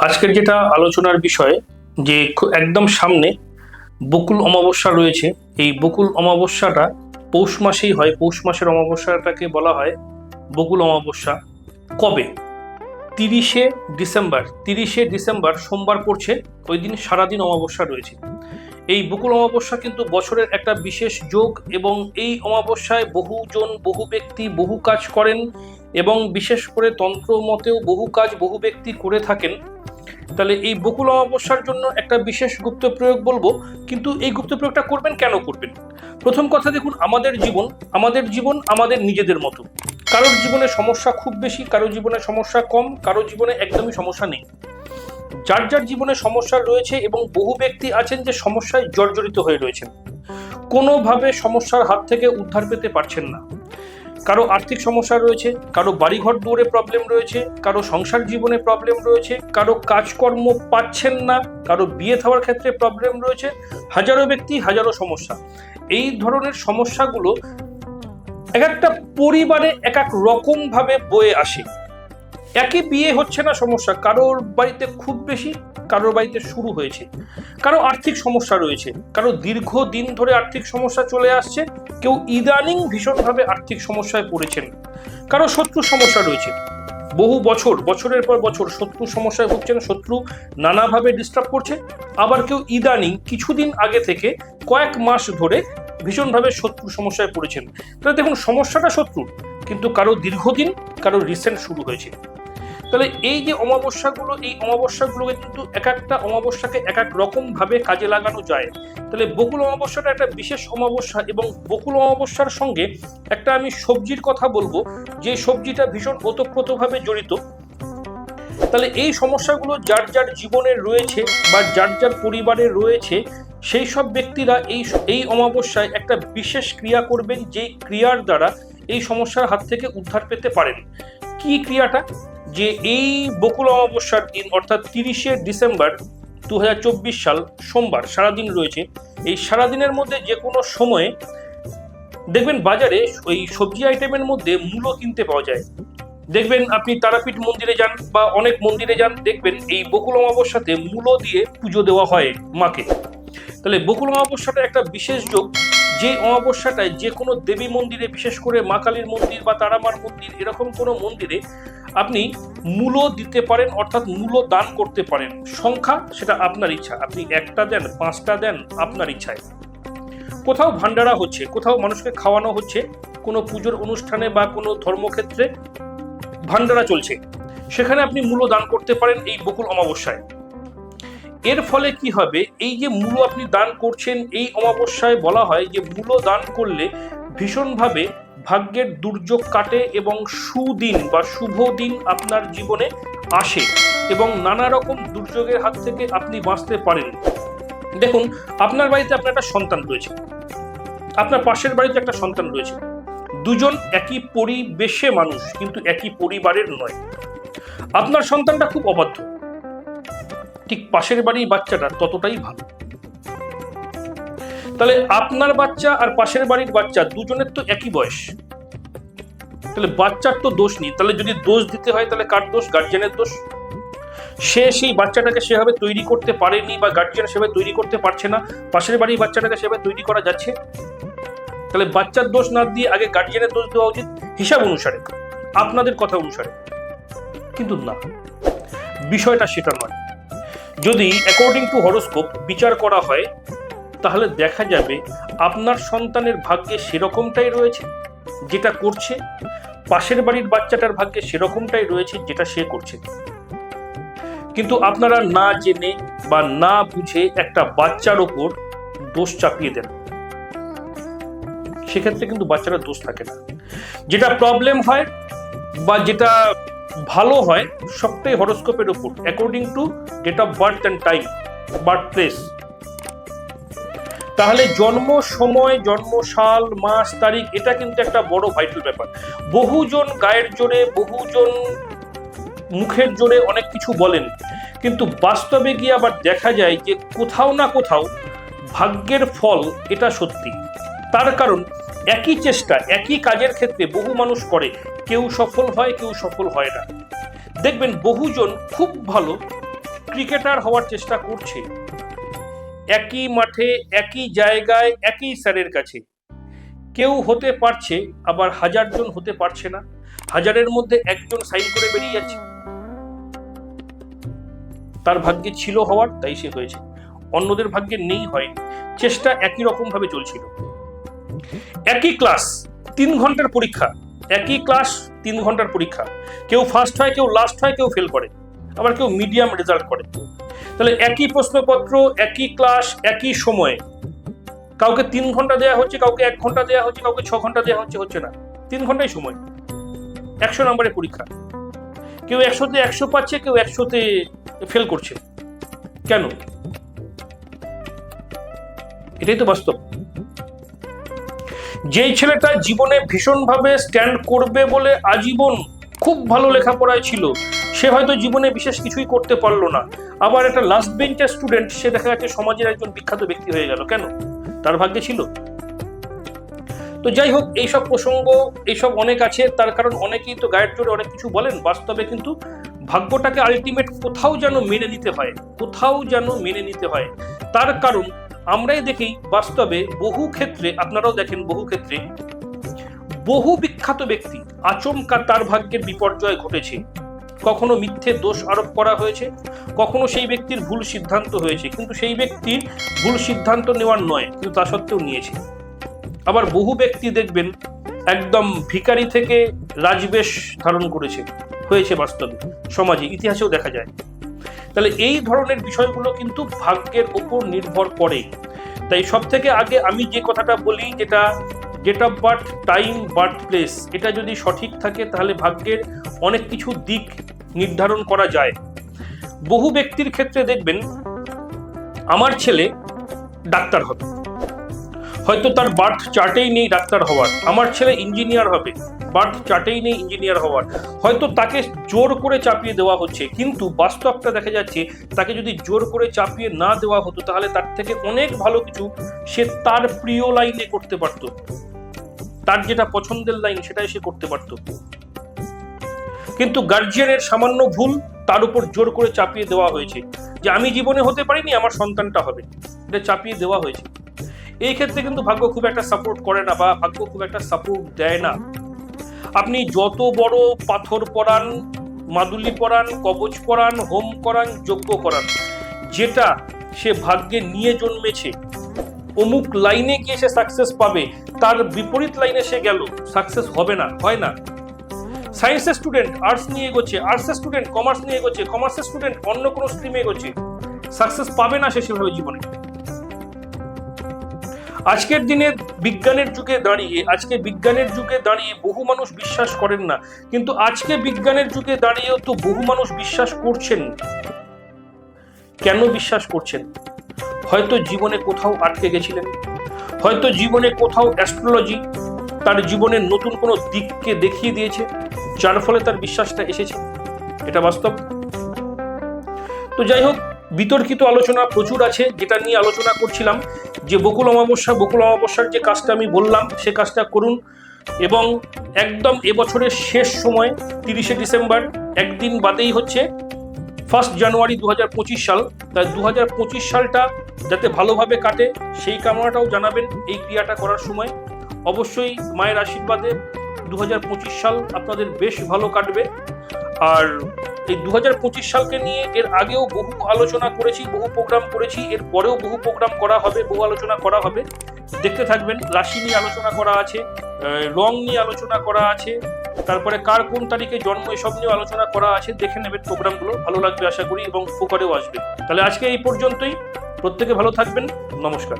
আজকের যেটা আলোচনার বিষয়, যে একদম সামনে বকুল অমাবস্যা রয়েছে। এই বকুল অমাবস্যাটা পৌষ মাসেই হয়। পৌষ মাসের অমাবস্যাটাকে বলা হয় বকুল অমাবস্যা। কবে? তিরিশে ডিসেম্বর। তিরিশে ডিসেম্বর সোমবার পড়ছে। ওই দিন সারাদিন অমাবস্যা রয়েছে। এই বকুল অমাবস্যা কিন্তু বছরের একটা বিশেষ যোগ এবং এই অমাবস্যায় বহুজন, বহু ব্যক্তি, বহু কাজ করেন এবং বিশেষ করে তন্ত্র মতেও বহু কাজ বহু ব্যক্তি করে থাকেন। তাহলে এই বকুল অমাবস্যার জন্য একটা বিশেষ গুপ্ত প্রয়োগ বলব, কিন্তু এই গুপ্ত প্রয়োগটা করবেন কেন করবেন? প্রথম কথা দেখুন, আমাদের জীবন আমাদের জীবন আমাদের নিজেদের মতো। কারোর জীবনে সমস্যা খুব বেশি কারও জীবনে সমস্যা কম কারও জীবনে একদমই সমস্যা নেই। যার যার জীবনে সমস্যা রয়েছে এবং বহু ব্যক্তি আছেন যে সমস্যায় জর্জরিত হয়ে রয়েছেন। কোনোভাবে সমস্যার হাত থেকে উদ্ধার পেতে পারছেন না। কারও আর্থিক সমস্যা রয়েছে, কারও বাড়িঘর দৌড়ে প্রবলেম রয়েছে, কারও সংসার জীবনে প্রবলেম রয়েছে, কারও কাজকর্ম পাচ্ছেন না, কারও বিয়ে থাওয়ার ক্ষেত্রে প্রবলেম রয়েছে, হাজারো ব্যক্তি, হাজারো সমস্যা। এই ধরনের সমস্যাগুলো এক একটা পরিবারে এক এক রকমভাবে বয়ে আসে। একই বিয়ে হচ্ছে না সমস্যা, কারোর বাড়িতে খুব বেশি, কারোর বাড়িতে শুরু হয়েছে। কারও আর্থিক সমস্যা রয়েছে, কারও দীর্ঘ দিন ধরে আর্থিক সমস্যা চলে আসছে, কেউ ইদানিং ভীষণভাবে আর্থিক সমস্যায় পড়েছেন। কারও শত্রু সমস্যা রয়েছে। বহু বছর, বছরের পর বছর শত্রু সমস্যায় ভুগছেন, শত্রু নানাভাবে ডিস্টার্ব করছে। আবার কেউ ইদানিং কিছুদিন আগে থেকে কয়েক মাস ধরে ভীষণভাবে শত্রু সমস্যায় পড়েছেন। তাহলে দেখুন, সমস্যাটা শত্রুর, কিন্তু কারও দীর্ঘদিন, কারও রিসেন্ট শুরু হয়েছে। তাহলে এই যে অমাবস্যাগুলো, এই অমাবস্যাগুলোকে কিন্তু এক একটা অমাবস্যাকে এক এক রকম ভাবে কাজে লাগানো যায়। তাহলে বকুল অমাবস্যাটা একটা বিশেষ অমাবস্যা এবং বকুল অমাবস্যার সঙ্গে একটা আমি সবজির কথা বলব, যে সবজিটা ভীষণ ওতপ্রোতভাবে জড়িত। তাহলে এই সমস্যাগুলো যার যার জীবনে রয়েছে বা যার যার পরিবারে রয়েছে, সেই সব ব্যক্তিরা এই এই অমাবস্যায় একটা বিশেষ ক্রিয়া করবেন, যেই ক্রিয়ার দ্বারা এই সমস্যার হাত থেকে উদ্ধার পেতে পারেন। কি ক্রিয়াটা? যে এই বকুল অমাবস্যার দিন, অর্থাৎ তিরিশে ডিসেম্বর দু হাজার চব্বিশ সাল, সোমবার, সারাদিন রয়েছে। এই সারাদিনের মধ্যে যে কোনো সময়ে দেখবেন বাজারে ওই সবজি আইটেমের মধ্যে মূলো কিনতে পাওয়া যায়। দেখবেন আপনি তারাপীঠ মন্দিরে যান বা অনেক মন্দিরে যান, দেখবেন এই বকুল অমাবস্যাতে মূলো দিয়ে পুজো দেওয়া হয় মাকে। তাহলে বকুল অমাবস্যাটা একটা বিশেষ যোগ। যে অমাবস্যাটায় যে কোনো দেবী মন্দিরে, বিশেষ করে মা কালীর মন্দির বা তারামার মন্দির, এরকম কোনো মন্দিরে আপনি মূলো দিতে পারেন, অর্থাৎ মূলো দান করতে পারেন। সংখ্যা, সেটা আপনার ইচ্ছা। আপনি একটা দেন, পাঁচটা দেন, আপনার ইচ্ছায়। কোথাও ভান্ডারা হচ্ছে, কোথাও মানুষকে খাওয়ানো হচ্ছে, কোনো পুজোর অনুষ্ঠানে বা কোনো ধর্মক্ষেত্রে ভান্ডারা চলছে। সেখানে আপনি মূল্য দান করতে পারেন এই বকুল অমাবস্যায়। এর ফলে কি হবে? এই যে মূল্য আপনি দান করছেন, এই অমাবস্যায় বলা হয় যে মূল্য দান করলে ভীষণভাবে ভাগ্যের দুর্যোগ কাটে এবং সুদিন বা শুভ দিন আপনার জীবনে আসে এবং নানা রকম দুর্যোগের হাত থেকে আপনি বাঁচতে পারেন। দেখুন, আপনার বাড়িতে আপনার একটা সন্তান রয়েছে। আপনার পাশের বাড়িতে একটা সন্তান রয়েছে। দুজন একই পরিবেশে মানুষ, কিন্তু একই পরিবারের নয়। আপনার সন্তানটা খুব অবাধ্য। ঠিক পাশের বাড়ির বাচ্চাটা ততটাই ভালো। তাহলে আপনার বাচ্চা আর পাশের বাড়ির বাচ্চা দুজনের তো একই বয়স। তাহলে বাচ্চার তো দোষ নেই। তাহলে যদি দোষ দিতে হয়, তাহলে কার দোষ? গার্জেনের দোষ। সে সেই বাচ্চাটাকে সেভাবে তৈরি করতে পারেনি বা গার্জিয়ান সেভাবে তৈরি করতে পারছে না। পাশের বাড়ির বাচ্চাটাকে সেভাবে তৈরি করা যাচ্ছে। তাহলে বাচ্চার দোষ না দিয়ে আগে গার্জিয়ানের দোষ দেওয়া উচিত হিসাব অনুসারে, আপনাদের কথা অনুসারে। কিন্তু না, বিষয়টা সেটা নয়। যদি অ্যাকর্ডিং টু হরোস্কোপ বিচার করা হয়, তাহলে দেখা যাবে আপনার সন্তানের ভাগ্যে সেরকমটাই রয়েছে যেটা করছে, পাশের বাড়ির বাচ্চাটার ভাগ্যে সেরকমটাই রয়েছে যেটা সে করছে। কিন্তু আপনারা না জেনে বা না বুঝে একটা বাচ্চার ওপর দোষ চাপিয়ে দেন। সেক্ষেত্রে কিন্তু বাচ্চারা দোষ থাকে না। যেটা প্রবলেম হয় বা যেটা ভালো হয় সবটাই হরোস্কোপের উপর according to date of birth and time birth place তাহলে জন্ম সময়, জন্ম সাল, মাস, তারিখ, এটা কিন্তু একটা বড় ভাইটাল ব্যাপার। বহুজন গায়ের জোরে, বহুজন মুখের জোরে অনেক কিছু বলেন, কিন্তু বাস্তবে গিয়ে আবার দেখা যায় যে কোথাও না কোথাও ভাগ্যের ফল এটা সত্যি। তার কারণ একই চেষ্টা, একই কাজের ক্ষেত্রে বহু মানুষ করে। কেউ সফল হয়, কেউ সফল হয় না। দেখবেন বহুজন খুব ভালো ক্রিকেটার হওয়ার চেষ্টা করছে। একই মাঠে, একই জায়গায়, একই স্যারের কাছে। কেউ হতে পারছে, আবার হাজারজন হতে পারছে না। হাজারের মধ্যে একজন সাইন করে বেরিয়ে যাচ্ছে। তার ভাগ্যে ছিল হওয়ার, তাই সে হয়েছে। অন্যদের ভাগ্যে নেই হয়নি। চেষ্টা একই রকম ভাবে চলছিল। একই ক্লাস তিন ঘণ্টার পরীক্ষা। একই ক্লাস তিন ঘণ্টার পরীক্ষা। কেউ ফার্স্ট হয়, কেউ লাস্ট হয়, কেউ ফেল করে। আবার কেউ মিডিয়াম রেজাল্ট করে। তাহলে একই প্রশ্নপত্র, একই ক্লাস একই সময়ে। কাউকে তিন ঘণ্টা দেওয়া হচ্ছে, কাউকে এক ঘণ্টা দেওয়া হচ্ছে, কাউকে ছ ঘণ্টা দেওয়া হচ্ছে হচ্ছে না। তিন ঘন্টাই সময়। একশো নম্বরের পরীক্ষা। কেউ একশোতে একশো পাচ্ছে, কেউ একশোতে ফেল করছে। কেন? এটাই তো বাস্তব। যেই ছেলেটা জীবনে ভীষণভাবে স্ট্যান্ড করবে বলে আজীবন খুব ভালো লেখাপড়ায় ছিল, সে হয়তো জীবনে বিশেষ কিছুই করতে পারল না। আবার একটা লাস্ট বেঞ্চের স্টুডেন্ট সে দেখা যাচ্ছে সমাজের একজন বিখ্যাত ব্যক্তি হয়ে গেল। কেন? তার ভাগ্যে ছিল। তো যাই হোক, এইসব প্রসঙ্গ, এইসব অনেক আছে, তার কারণ অনেকেই তো গায়ের জোরে অনেক কিছু বলেন, বাস্তবে কিন্তু ভাগ্যটাকে আলটিমেট কোথাও যেন মেনে নিতে হয়, কোথাও যেন মেনে নিতে হয়। তার কারণ আমরাই দেখি বাস্তবে বহু ক্ষেত্রে, আপনারাও দেখেন বহু ক্ষেত্রে, বহু বিখ্যাত ব্যক্তি আচমকা তার ভাগ্যের বিপর্যয় ঘটেছে। কখনো মিথ্যে দোষ আরোপ করা হয়েছে, কখনো সেই ব্যক্তির ভুল সিদ্ধান্ত হয়েছে, কিন্তু সেই ব্যক্তির ভুল সিদ্ধান্ত নেওয়ার নয়, কিন্তু তা সত্ত্বেও নিয়েছে। আবার বহু ব্যক্তি দেখবেন একদম ভিকারি থেকে রাজবেশ ধারণ করেছে, হয়েছে বাস্তবে। সমাজে, ইতিহাসেও দেখা যায়। তাহলে এই ধরনের বিষয়গুলো কিন্তু ভাগ্যের উপর নির্ভর করে। তাই সব থেকে আগে আমি যে কথাটা বলি, যেটা date of birth time birth place এটা যদি সঠিক থাকে তাহলে ভাগ্যের অনেক কিছু দিক নির্ধারণ করা যায়। বহু ব্যক্তির ক্ষেত্রে দেখবেন, আমার ছেলে ডাক্তার হবে। হয়তো তার বার্থ চার্টেই নেই ডাক্তার হওয়ার, আমার ছেলে ইঞ্জিনিয়ার হবে। বার্থ চার্টেই নেই ইঞ্জিনিয়ার হওয়ার। হয়তো তাকে জোর করে চাপিয়ে দেওয়া হচ্ছে, কিন্তু বাস্তবটা দেখা যাচ্ছে তাকে যদি জোর করে চাপিয়ে না দেওয়া হতো, তাহলে তার থেকে অনেক ভালো কিছু সে তার প্রিয় লাইনে করতে পারতো। তার যেটা পছন্দের লাইন, সেটাই সে করতে পারতো। কিন্তু গার্জিয়ানের সামান্য ভুল তার উপর জোর করে চাপিয়ে দেওয়া হয়েছে। যে আমি জীবনে হতে পারিনি, আমার সন্তানটা হবে। এটা চাপিয়ে দেওয়া হয়েছে। এই ক্ষেত্রে কিন্তু ভাগ্য খুব একটা সাপোর্ট করে না বা ভাগ্য খুব একটা সাপোর্ট দেয় না। আপনি যত বড় পাথর পরান, মাদুলি পরান, কবচ পরান, হোম করান, যজ্ঞ করান, যেটা সে ভাগ্যে নিয়ে জন্মেছে, অমুক লাইনে গিয়ে সে সাকসেস পাবে, তার বিপরীত লাইনে সে গেল সাকসেস হবে না, হয় না। সায়েন্সের স্টুডেন্ট আর্টস নিয়ে এগোচ্ছে আর্টসের স্টুডেন্ট কমার্স নিয়ে এগোচ্ছে কমার্সের স্টুডেন্ট অন্য কোনো স্ট্রিমে এগোচ্ছে সাকসেস পাবে না সে সেভাবে জীবনে। আজকের দিনে বিজ্ঞানের যুগে দাঁড়িয়ে, আজকে বিজ্ঞানের যুগে দাঁড়িয়ে বহু মানুষ বিশ্বাস করেন না। কিন্তু আজকে বিজ্ঞানের যুগে দাঁড়িয়েও তো বহু মানুষ বিশ্বাস করছেন। কেন বিশ্বাস করছেন? হয়তো জীবনে কোথাও আটকে গেছিলেন। হয়তো জীবনে কোথাও অ্যাস্ট্রোলজি তার জীবনের নতুন কোনো দিককে দেখিয়ে দিয়েছে, যার ফলে তার বিশ্বাসটা এসেছে। এটা বাস্তব। তো যাই হোক, বিতর্কিত আলোচনা প্রচুর আছে, যেটা নিয়ে আলোচনা করছিলাম। যে বকুল অমাবস্যা, বকুল অমাবস্যার যে কাজটা আমি বললাম, সে কাজটা করুন। এবং একদম এবছরের শেষ সময়, তিরিশে ডিসেম্বর, একদিন বাদেই হচ্ছে ফার্স্ট জানুয়ারি দু হাজার পঁচিশ সাল। তাই দু হাজার পঁচিশ সালটা যাতে ভালোভাবে কাটে, সেই কামনাটাও জানাবেন এই ক্রিয়াটা করার সময়। অবশ্যই মায়ের আশীর্বাদে দু হাজার পঁচিশ সাল আপনাদের বেশ ভালো কাটবে। আর এই দু হাজার পঁচিশ সালকে নিয়ে এর আগেও বহু আলোচনা করেছি, বহু প্রোগ্রাম করেছি, এর পরেও বহু প্রোগ্রাম করা হবে, বহু আলোচনা করা হবে। দেখতে থাকবেন রাশি নিয়ে আলোচনা করা আছে রং নিয়ে আলোচনা করা আছে, তারপরে কার কোন তারিখে জন্ম, এসব নিয়ে আলোচনা করা আছে, দেখে নেবেন প্রোগ্রামগুলো, ভালো লাগবে আশা করি এবং উপকারেও আসবে। তাহলে আজকে এই পর্যন্তই, প্রত্যেকে ভালো থাকবেন, নমস্কার।